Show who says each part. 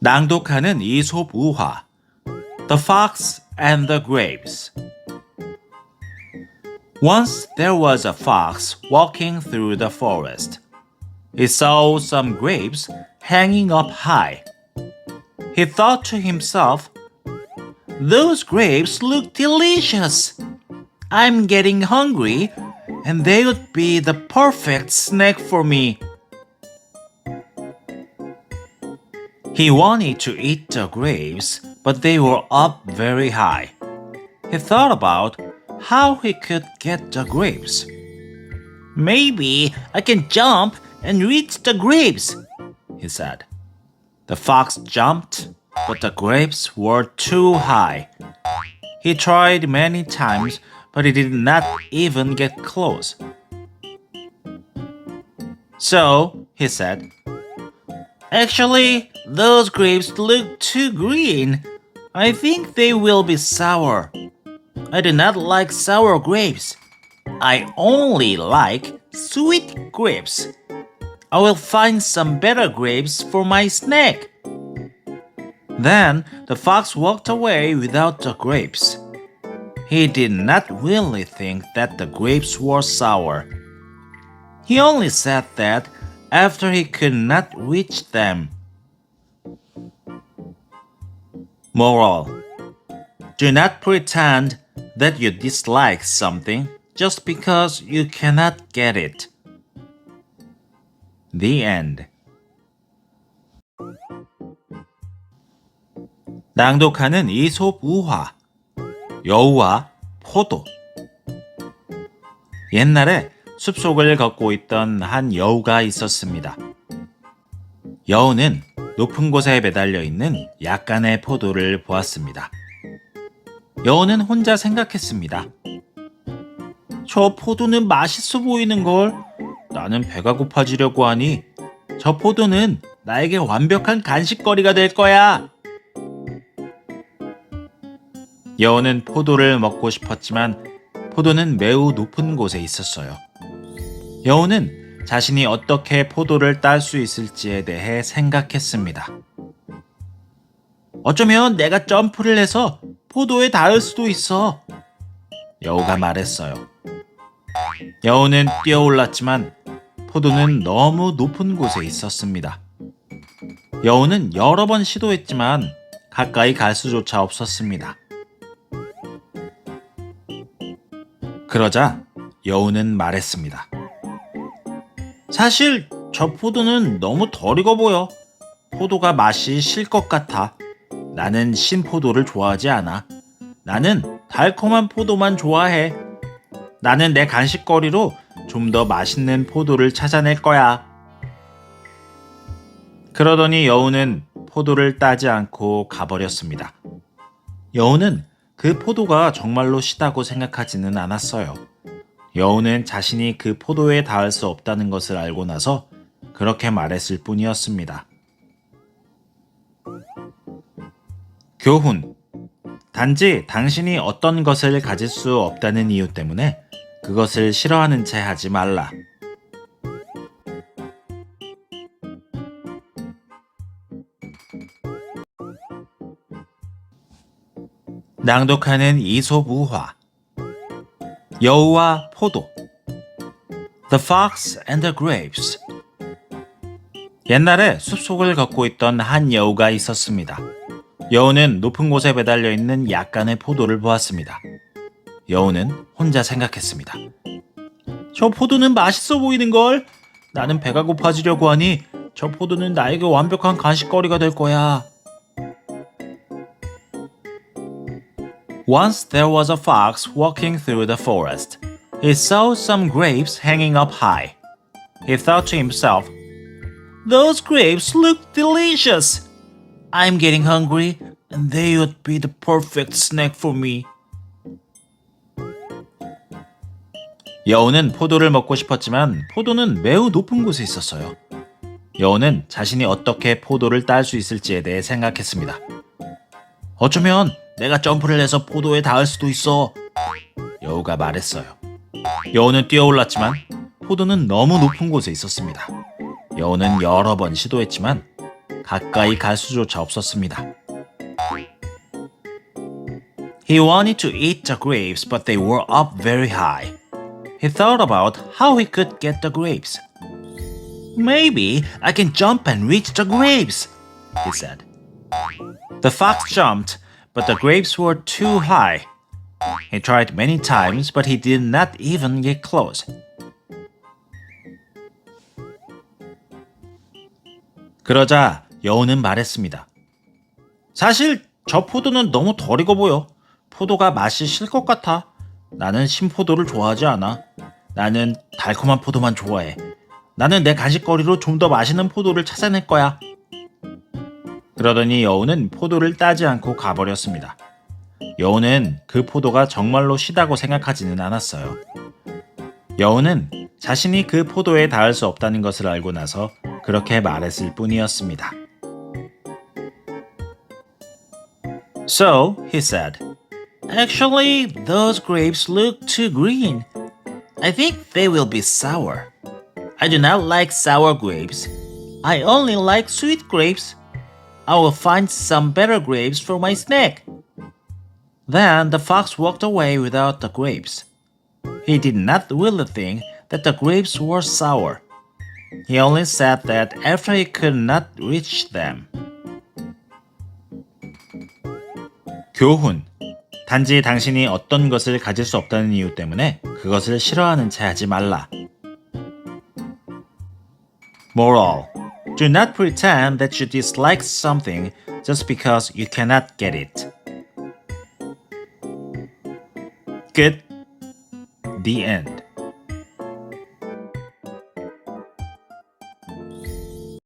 Speaker 1: 낭독하는 이솝 우화 The Fox and the Grapes Once there was a fox walking through the forest. He saw some grapes hanging up high. He thought to himself, Those grapes look delicious. I'm getting hungry, and they would be the perfect snack for me. He wanted to eat the grapes, but they were up very high. He thought about how he could get the grapes. Maybe I can jump and reach the grapes, he said. The fox jumped, but the grapes were too high. He tried many times, but he did not even get close. So, he said, Actually, those grapes look too green. I think they will be sour. I do not like sour grapes. I only like sweet grapes. I will find some better grapes for my snack. Then the fox walked away without the grapes. He did not really think that the grapes were sour. He only said that after he could not reach them. Moral Do not pretend that you dislike something just because you cannot get it. The end. 낭독하는 이솝 우화 여우와 포도 옛날에 숲속을 걷고 있던 한 여우가 있었습니다. 여우는 높은 곳에 매달려 있는 약간의 포도를 보았습니다. 여우는 혼자 생각했습니다. 저 포도는 맛있어 보이는 걸. 나는 배가 고파지려고 하니 저 포도는 나에게 완벽한 간식거리가 될 거야. 여우는 포도를 먹고 싶었지만 포도는 매우 높은 곳에 있었어요. 여우는 자신이 어떻게 포도를 딸 수 있을지에 대해 생각했습니다. 어쩌면 내가 점프를 해서 포도에 닿을 수도 있어. 여우가 말했어요. 여우는 뛰어올랐지만 포도는 너무 높은 곳에 있었습니다. 여우는 여러 번 시도했지만 가까이 갈 수조차 없었습니다. 그러자 여우는 말했습니다. 사실 저 포도는 너무 덜 익어 보여. 포도가 맛이 실 것 같아. 나는 신포도를 좋아하지 않아. 나는 달콤한 포도만 좋아해. 나는 내 간식거리로 좀 더 맛있는 포도를 찾아낼 거야. 그러더니 여우는 포도를 따지 않고 가버렸습니다. 여우는 그 포도가 정말로 시다고 생각하지는 않았어요. 여우는 자신이 그 포도에 닿을 수 없다는 것을 알고 나서 그렇게 말했을 뿐이었습니다. 교훈. 단지 당신이 어떤 것을 가질 수 없다는 이유 때문에 그것을 싫어하는 채 하지 말라. 낭독하는 이솝 우화 여우와 포도 The Fox and the Grapes 옛날에 숲속을 걷고 있던 한 여우가 있었습니다. 여우는 높은 곳에 매달려 있는 약간의 포도를 보았습니다. 여우는 혼자 생각했습니다. 저 포도는 맛있어 보이는 걸? 나는 배가 고파지려고 하니 저 포도는 나에게 완벽한 간식거리가 될 거야. Once there was a fox walking through the forest. He saw some grapes hanging up high. He thought to himself, Those grapes look delicious. I'm getting hungry, and they would be the perfect snack for me. 여우는 포도를 먹고 싶었지만 포도는 매우 높은 곳에 있었어요. 여우는 자신이 어떻게 포도를 딸 수 있을지에 대해 생각했습니다. 어쩌면 내가 점프를 해서 포도에 닿을 수도 있어. 여우가 말했어요. 여우는 뛰어올랐지만 포도는 너무 높은 곳에 있었습니다. 여우는 여러 번 시도했지만 가까이 갈 수조차 없었습니다. He wanted to eat the grapes, but they were up very high. He thought about how he could get the grapes. Maybe I can jump and reach the grapes, he said. The fox jumped, but the grapes were too high. He tried many times, but he did not even get close. 그러자 여우는 말했습니다. 사실 저 포도는 너무 덜 익어 보여. 포도가 맛이 실 것 같아. 나는 신포도를 좋아하지 않아. 나는 달콤한 포도만 좋아해. 나는 내 간식거리로 좀 더 맛있는 포도를 찾아낼 거야. 그러더니 여우는 포도를 따지 않고 가버렸습니다. 여우는 그 포도가 정말로 시다고 생각하지는 않았어요. 여우는 자신이 그 포도에 닿을 수 없다는 것을 알고 나서 그렇게 말했을 뿐이었습니다. So, he said, Actually, those grapes look too green. I think they will be sour. I do not like sour grapes. I only like sweet grapes. I will find some better grapes for my snack. Then the fox walked away without the grapes. He did not really think that the grapes were sour. He only said that after he could not reach them. 교훈. 단지 당신이 어떤 것을 가질 수 없다는 이유 때문에 그것을 싫어하는 채 하지 말라. Moral. Do not pretend that you dislike something just because you cannot get it. 끝. The end.